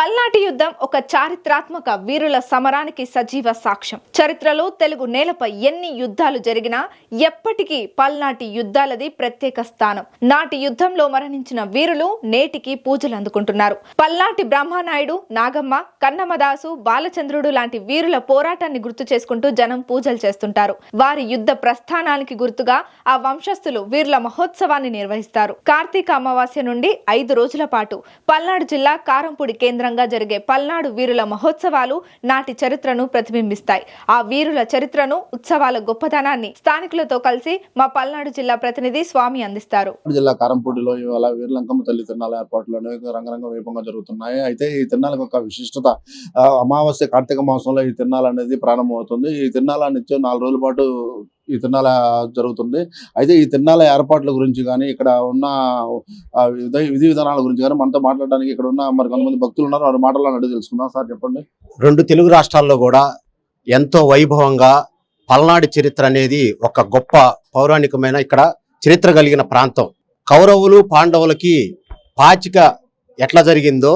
పల్నాటి యుద్ధం ఒక చారిత్రాత్మక వీరుల సమరానికి సజీవ సాక్ష్యం. చరిత్రలో తెలుగు నేలపై ఎన్ని యుద్ధాలు జరిగినా ఎప్పటికీ పల్నాటి యుద్ధాలది ప్రత్యేక స్థానం. నాటి యుద్ధంలో మరణించిన వీరులు నేటికి పూజలు అందుకుంటున్నారు. పల్నాటి బ్రహ్మనాయుడు నాగమ్మ కన్నమదాసు బాలచంద్రుడు లాంటి వీరుల పోరాటాన్ని గుర్తు చేసుకుంటూ జనం పూజలు చేస్తుంటారు. వారి యుద్ధ ప్రస్థానానికి గుర్తుగా ఆ వంశస్థులు వీరుల మహోత్సవాన్ని నిర్వహిస్తారు. కార్తీక అమావాస్య నుండి ఐదు రోజుల పాటు పల్నాడు జిల్లా కారంపూడి కేంద్రంగా జరిగే పల్నాడు వీరుల మహోత్సవాలు నాటి చరిత్రను ప్రతిబింబిస్తాయి. ఆ వీరుల చరిత్రను ఉత్సవాల గొప్పతనాన్ని స్థానికులతో కలిసి మా పల్నాడు జిల్లా ప్రతినిధి స్వామి అందిస్తారు. జిల్లా కారంపూడిలో ఇవాళ వీరలంకమ్మ తల్లి తిరునాల ఏర్పాట్లు రంగరంగ వైభవంగా జరుగుతున్నాయి. అయితే ఈ తిరునాళ్ళకి ఒక విశిష్టత అమావాస్య కార్తీక మాసంలో ఈ తిరునాళ్ళ అనేది ప్రారంభమవుతుంది. ఈ తిరునాళ్ళ నిత్యం నాలుగు రోజుల పాటు ఈ తిన్నాల జరుగుతుంది. అయితే ఈ తిన్నాల ఏర్పాట్ల గురించి కానీ ఇక్కడ ఉన్న విధి విధానాల గురించి కానీ మనతో మాట్లాడడానికి ఇక్కడ ఉన్న మరి కొంతమంది భక్తులు ఉన్నారు. వారి మాటలను అడిగి తెలుసుకుందాం సార్ చెప్పండి. రెండు తెలుగు రాష్ట్రాల్లో కూడా ఎంతో వైభవంగా పల్నాడు చరిత్ర అనేది ఒక గొప్ప పౌరాణికమైన ఇక్కడ చరిత్ర కలిగిన ప్రాంతం. కౌరవులు పాండవులకి పాచిక ఎట్లా జరిగిందో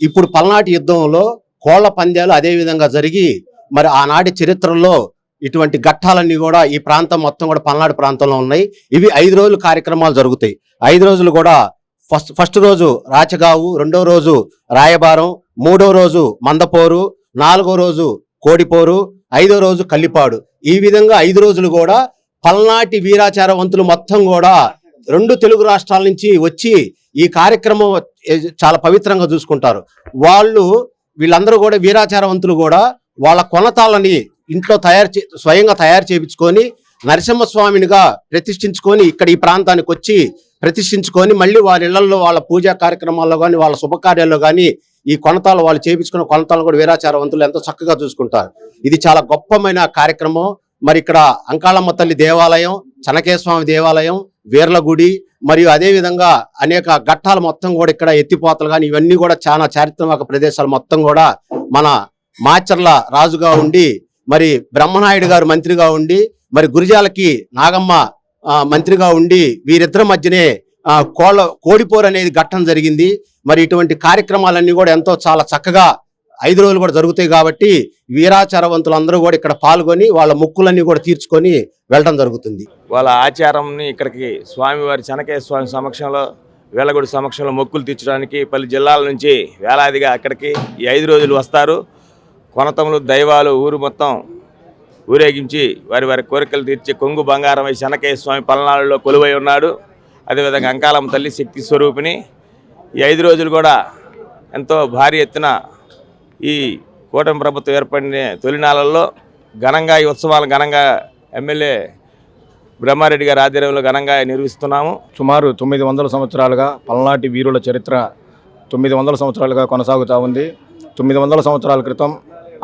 ఇప్పుడు పల్నాటి యుద్ధంలో కోళ్ళ పందాలు అదే విధంగా జరిగి మరి ఆనాటి చరిత్రలో ఇటువంటి ఘట్టాలన్నీ కూడా ఈ ప్రాంతం మొత్తం కూడా పల్నాడు ప్రాంతంలో ఉన్నాయి. ఇవి ఐదు రోజులు కార్యక్రమాలు జరుగుతాయి. ఐదు రోజులు కూడా ఫస్ట్ ఫస్ట్ రోజు రాచగావు రెండో రోజు రాయబారం మూడో రోజు మందపోరు నాలుగో రోజు కోడిపోరు ఐదో రోజు కల్లిపాడు. ఈ విధంగా ఐదు రోజులు కూడా పల్నాటి వీరాచారవంతులు మొత్తం కూడా రెండు తెలుగు రాష్ట్రాల నుంచి వచ్చి ఈ కార్యక్రమం చాలా పవిత్రంగా చూసుకుంటారు. వాళ్ళు వీళ్ళందరూ కూడా వీరాచారవంతులు కూడా వాళ్ళ కొనతాలని ఇంట్లో తయారు చే స్వయంగా తయారు చేయించుకొని నరసింహస్వామినిగా ప్రతిష్ఠించుకొని ఇక్కడ ఈ ప్రాంతానికి వచ్చి ప్రతిష్ఠించుకొని మళ్ళీ వారి ఇళ్ళలో వాళ్ళ పూజా కార్యక్రమాల్లో కానీ వాళ్ళ శుభకార్యాల్లో కానీ ఈ కొనతాలు వాళ్ళు చేపించుకున్న కొనతాలు కూడా వీరాచారవంతులు ఎంతో చక్కగా చూసుకుంటారు. ఇది చాలా గొప్పమైన కార్యక్రమం. మరి ఇక్కడ అంకాళమ్మ తల్లి దేవాలయం చనకేశ్వామి దేవాలయం వీర్ల గుడి మరియు అదేవిధంగా అనేక ఘట్టాలు మొత్తం కూడా ఇక్కడ ఎత్తిపోతలు కానీ ఇవన్నీ కూడా చాలా చారిత్రాత్మక ప్రదేశాలు మొత్తం కూడా మన మాచర్ల రాజుగా ఉండి మరి బ్రహ్మనాయుడు గారు మంత్రిగా ఉండి మరి గురిజాలకి నాగమ్మ మంత్రిగా ఉండి వీరిద్దరి మధ్యనే కోళ్ళ కోడిపోరు అనేది ఘట్టం జరిగింది. మరి ఇటువంటి కార్యక్రమాలన్నీ కూడా ఎంతో చాలా చక్కగా ఐదు రోజులు కూడా జరుగుతాయి కాబట్టి వీరాచారవంతులందరూ కూడా ఇక్కడ పాల్గొని వాళ్ళ ముక్కులన్నీ కూడా తీర్చుకొని వెళ్ళడం జరుగుతుంది. వాళ్ళ ఆచారంని ఇక్కడికి స్వామివారి చెనకేశ్వర స్వామి సమక్షంలో వేలగుడి సమక్షంలో మొక్కులు తీర్చడానికి పలు జిల్లాల నుంచి వేలాదిగా అక్కడికి ఈ ఐదు రోజులు వస్తారు. కొనతములు దైవాలు ఊరు మొత్తం ఊరేగించి వారి వారి కోరికలు తీర్చే కొంగు బంగారం అయి స్వామి పల్నాడులో కొలువై ఉన్నాడు. అదేవిధంగా అంకాలమ్మ తల్లి శక్తి స్వరూపిణి. ఈ ఐదు రోజులు కూడా ఎంతో భారీ ఎత్తున ఈ కూటమి ప్రభుత్వం ఏర్పడిన తొలినాళ్ళల్లో ఘనంగా ఈ ఉత్సవాలు ఘనంగా ఎమ్మెల్యే బ్రహ్మారెడ్డి గారి ఆధ్వర్యంలో ఘనంగా నిర్వహిస్తున్నాము. సుమారు తొమ్మిది వందల సంవత్సరాలుగా పల్నాటి వీరుల చరిత్ర తొమ్మిది వందల సంవత్సరాలుగా కొనసాగుతూ ఉంది. తొమ్మిది వందల సంవత్సరాల క్రితం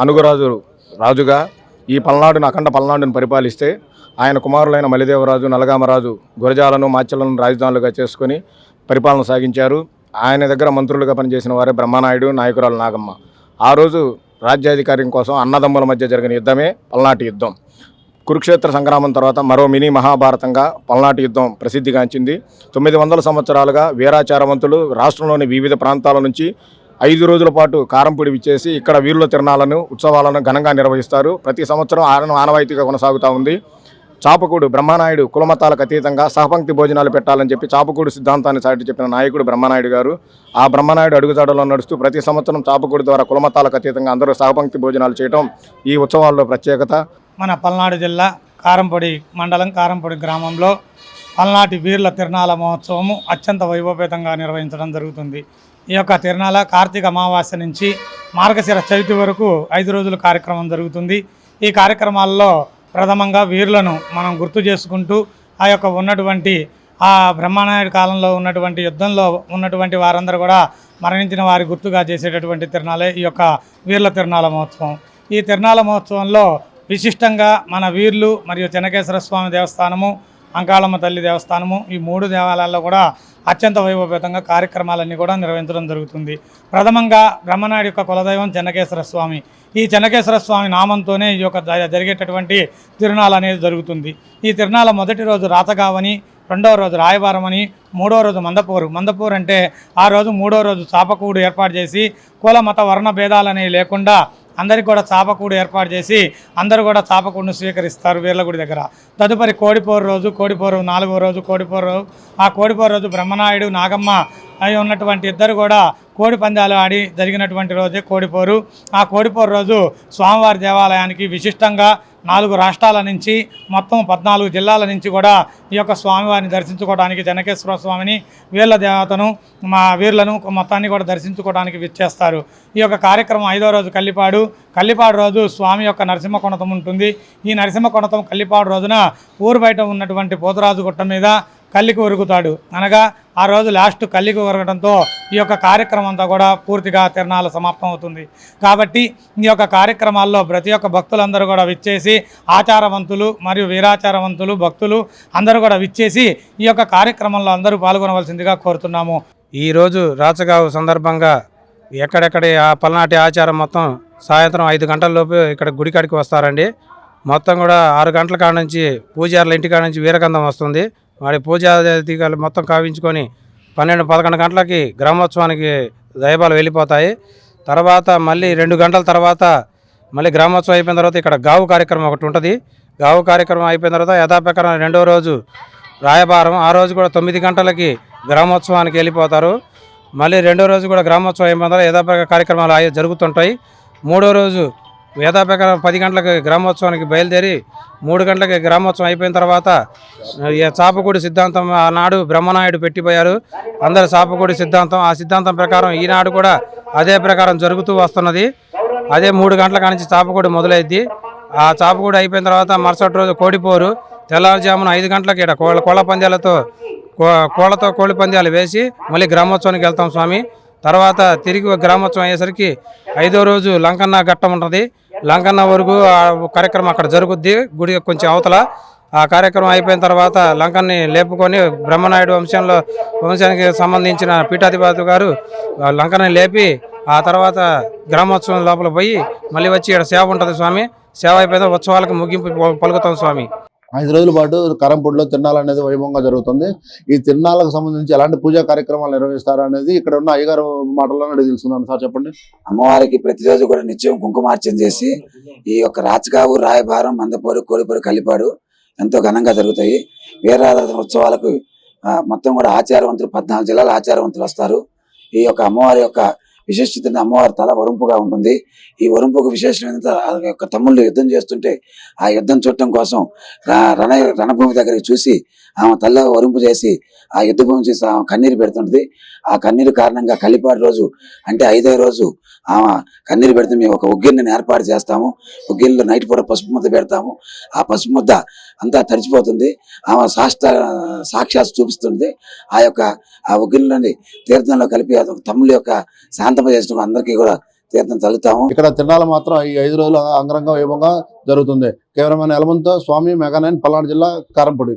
అనుగురాజు రాజుగా ఈ పల్నాడును అఖండ పల్నాడును పరిపాలిస్తే ఆయన కుమారులైన మలిదేవరాజు నలగామరాజు గురజాలను మాచలను రాజధానులుగా చేసుకొని పరిపాలన సాగించారు. ఆయన దగ్గర మంత్రులుగా పనిచేసిన వారే బ్రహ్మనాయుడు నాయకురాలు నాగమ్మ. ఆ రోజు రాజ్యాధికారం కోసం అన్నదమ్ముల మధ్య జరిగిన యుద్ధమే పల్నాటి యుద్ధం. కురుక్షేత్ర సంగ్రామం తర్వాత మరో మినీ మహాభారతంగా పల్నాటి యుద్ధం ప్రసిద్ధిగాంచింది. తొమ్మిది వందల సంవత్సరాలుగా వీరాచారవంతులు రాష్ట్రంలోని వివిధ ప్రాంతాల నుంచి ఐదు రోజుల పాటు కారంపొడి విచ్చేసి ఇక్కడ వీరుల తిరణాలను ఉత్సవాలను ఘనంగా నిర్వహిస్తారు. ప్రతి సంవత్సరం ఆన ఆనవాయితీగా కొనసాగుతూ ఉంది. చాపకూడు బ్రహ్మనాయుడు కులమతాలకు అతీతంగా సహపంక్తి భోజనాలు పెట్టాలని చెప్పి చాపకూడు సిద్ధాంతాన్ని సాటి చెప్పిన నాయకుడు బ్రహ్మనాయుడు గారు. ఆ బ్రహ్మనాయుడు అడుగుజాడలో నడుస్తూ ప్రతి సంవత్సరం చాపకూడు ద్వారా కులమతాలకు అతీతంగా అందరూ సహపంక్తి భోజనాలు చేయడం ఈ ఉత్సవాల్లో ప్రత్యేకత. మన పల్నాడు జిల్లా కారంపొడి మండలం కారంపొడి గ్రామంలో పల్నాటి వీర్ల తిరణాల మహోత్సవము అత్యంత వైభవపేతంగా నిర్వహించడం జరుగుతుంది. ఈ యొక్క తిరణాల కార్తీక అమావాస్య నుంచి మార్గశిర చవితి వరకు ఐదు రోజుల కార్యక్రమం జరుగుతుంది. ఈ కార్యక్రమాల్లో ప్రథమంగా వీరులను మనం గుర్తు చేసుకుంటూ ఆ యొక్క ఉన్నటువంటి ఆ బ్రహ్మనాయుడు కాలంలో ఉన్నటువంటి యుద్ధంలో ఉన్నటువంటి వారందరూ కూడా మరణించిన వారి గుర్తుగా చేసేటటువంటి తిరణాలే ఈ యొక్క వీర్ల తిరణాల మహోత్సవం. ఈ తిరణాల మహోత్సవంలో విశిష్టంగా మన వీర్లు మరియు చెనకేశ్వర స్వామి దేవస్థానము అంకాళమ్మ తల్లి దేవస్థానము. ఈ మూడు దేవాలయాల్లో కూడా అత్యంత వైభవపేతంగా కార్యక్రమాలన్నీ కూడా నిర్వహించడం జరుగుతుంది. ప్రథమంగా బ్రహ్మనాయుడు యొక్క కులదైవం చెన్నకేశ్వర స్వామి. ఈ చెన్నకేశ్వర స్వామి నామంతోనే ఈ యొక్క జరిగేటటువంటి తిరునాళ అనేది జరుగుతుంది. ఈ తిరునాళ మొదటి రోజు రాతగావని రెండవ రోజు రాయవారమని మూడో రోజు మందపూరు. మందపూరు అంటే ఆ రోజు మూడో రోజు చాపకూడు ఏర్పాటు చేసి కుల మత వర్ణ భేదాలనేవి లేకుండా అందరికి కూడా చాపకూడు ఏర్పాటు చేసి అందరూ కూడా చాపకూడును స్వీకరిస్తారు వీర్లగుడి దగ్గర. తదుపరి కోడిపోరు రోజు కోడిపోరు నాలుగో రోజు కోడిపోరు రోజు ఆ కోడిపోరు రోజు బ్రహ్మనాయుడు నాగమ్మ అయి ఉన్నటువంటి ఇద్దరు కూడా కోడి పందాలు ఆడి జరిగినటువంటి రోజే కోడిపోరు. ఆ కోడిపోరు రోజు స్వామివారి దేవాలయానికి విశిష్టంగా నాలుగు రాష్ట్రాల నుంచి మొత్తం పద్నాలుగు జిల్లాల నుంచి కూడా ఈ యొక్క స్వామివారిని దర్శించుకోవడానికి జనకేశ్వర స్వామిని వీళ్ళ దేవతను మా వీర్లను మొత్తాన్ని కూడా దర్శించుకోవడానికి విచ్చేస్తారు. ఈ యొక్క కార్యక్రమం ఐదో రోజు కల్లిపాడు. కల్లిపాడు రోజు స్వామి యొక్క నరసింహ కొనతం ఉంటుంది. ఈ నరసింహ కొనతం కల్లిపాడు రోజున ఊరు బయట ఉన్నటువంటి పోతరాజు గుట్ట మీద కల్లికి ఉరుగుతాడు అనగా ఆ రోజు లాస్ట్ కల్లికి ఉరగడంతో ఈ యొక్క కార్యక్రమం అంతా కూడా పూర్తిగా తిరణాలు సమాప్తం అవుతుంది. కాబట్టి ఈ యొక్క కార్యక్రమాల్లో ప్రతి ఒక్క భక్తులందరూ కూడా విచ్చేసి ఆచారవంతులు మరియు వీరాచారవంతులు భక్తులు అందరూ కూడా విచ్చేసి ఈ యొక్క కార్యక్రమంలో అందరూ పాల్గొనవలసిందిగా కోరుతున్నాము. ఈరోజు రాచగావు సందర్భంగా ఎక్కడెక్కడ ఆ పల్నాటి ఆచారం మొత్తం సాయంత్రం ఐదు గంటలలోపు ఇక్కడ గుడికాడికి వస్తారండి. మొత్తం కూడా ఆరు గంటల కాడ నుంచి పూజారుల ఇంటికాడ నుంచి వీరగంధం వస్తుంది. వాడి పూజా మొత్తం కావించుకొని పన్నెండు పదకొండు గంటలకి గ్రామోత్సవానికి దైవాలు వెళ్ళిపోతాయి. తర్వాత మళ్ళీ రెండు గంటల తర్వాత మళ్ళీ గ్రామోత్సవం అయిపోయిన తర్వాత ఇక్కడ గావు కార్యక్రమం ఒకటి ఉంటుంది. గావు కార్యక్రమం అయిపోయిన తర్వాత యథాప్రకారం రెండో రోజు రాయబారం ఆ రోజు కూడా తొమ్మిది గంటలకి గ్రామోత్సవానికి వెళ్ళిపోతారు. మళ్ళీ రెండో రోజు కూడా గ్రామోత్సవం అయిపోయిన తర్వాత యథాప్రకార కార్యక్రమాలు జరుగుతుంటాయి. మూడో రోజు యథాప్రకారం పది గంటలకు గ్రామోత్సవానికి బయలుదేరి మూడు గంటలకి గ్రామోత్సవం అయిపోయిన తర్వాత చాపకూడి సిద్ధాంతం ఆనాడు బ్రహ్మనాయుడు పెట్టిపోయారు. అందరు చాపకూడి సిద్ధాంతం ఆ సిద్ధాంతం ప్రకారం ఈనాడు కూడా అదే ప్రకారం జరుగుతూ వస్తున్నది. అదే మూడు గంటల కానించి చాపకూడి మొదలైద్ది. ఆ చాపకూడి అయిపోయిన తర్వాత మరుసటి రోజు కోడిపోరు. తెల్లవారుజామున ఐదు గంటలకి ఇక్కడ కోళ్ళ కోళ్ళ పందాలతో కో- కోళ్ళతో కోళ్ళ పందాలు వేసి మళ్ళీ గ్రామోత్సవానికి వెళ్తాం స్వామి. తర్వాత తిరిగి గ్రామోత్సవం అయ్యేసరికి ఐదో రోజు లంకన్న ఘట్టం ఉంటుంది లంకన్న వరకు ఆ కార్యక్రమం అక్కడ జరుగుద్ది. గుడి కొంచెం అవతల. ఆ కార్యక్రమం అయిపోయిన తర్వాత లంకన్ని లేపుకొని బ్రహ్మనాయుడు వంశంలో వంశానికి సంబంధించిన పీఠాధిపతి గారు ఆ లంకని లేపి ఆ తర్వాత గ్రామోత్సవం లోపల పోయి మళ్ళీ వచ్చి ఇక్కడ సేవ ఉంటుంది స్వామి. సేవ అయిపోయిన ఉత్సవాలకు ముగింపు పలుకుతాం స్వామి. ఐదు రోజుల పాటు కరంపూడిలో తిరునాళ్ళు అనేది వైభవంగా జరుగుతుంది. ఈ తిరునాళ్ళకు సంబంధించి ఎలాంటి పూజా కార్యక్రమాలు నిర్వహిస్తారు అనేది ఇక్కడ ఉన్న అయ్యగారు మాటల్లో అడిగి తెలుసుకుందాం సార్ చెప్పండి. అమ్మవారికి ప్రతిరోజు కూడా నిత్యం కుంకుమార్చన చేసి ఈ యొక్క రాచకావు రాయభారం మందపూరు కోడిపూరు కలిపాడు ఎంతో ఘనంగా జరుగుతాయి. వీరారాధన ఉత్సవాలకు మొత్తం కూడా ఆచారవంతులు పద్నాలుగు జిల్లాల ఆచారవంతులు వస్తారు. ఈ యొక్క అమ్మవారి యొక్క విశిష్టత అమ్మవారి తల వరుంపుగా ఉంటుంది. ఈ వరుంపుకు విశేషమైన యొక్క తమ్ముళ్ళు యుద్ధం చేస్తుంటే ఆ యుద్ధం చూడటం కోసం రణ రణభూమి దగ్గరికి చూసి ఆమె తల్ల వరుంపు చేసి ఆ యుద్ధ భూమి చూసి ఆమె కన్నీరు పెడుతుంటుంది. ఆ కన్నీరు కారణంగా కలిపాడు రోజు అంటే ఐదో రోజు ఆమె కన్నీరు పెడితే మేము ఒక ఉగ్గిరిని ఏర్పాటు చేస్తాము. ఉగ్గిరిలో నైట్ పూట పసుపు ముద్ద పెడతాము. ఆ పసుపు ముద్ద అంతా తడిచిపోతుంది. ఆమె సాష్ట సాక్షాత్ చూపిస్తుంది ఆ యొక్క ఆ ఉగ్గిరిలోని తీర్థంలో కలిపి అదొక తమ్ముళ్ళ యొక్క శాంతమ చేసిన అందరికీ కూడా తీర్థం చల్లుతాము ఇక్కడ తిరునాళ్ళు మాత్రం ఈ ఐదు రోజులు అంగరంగ వైభవంగా జరుగుతుంది. కేవలం ఎలమంతో స్వామి మెగానైన్ పల్నాడు జిల్లా కారంపూడి.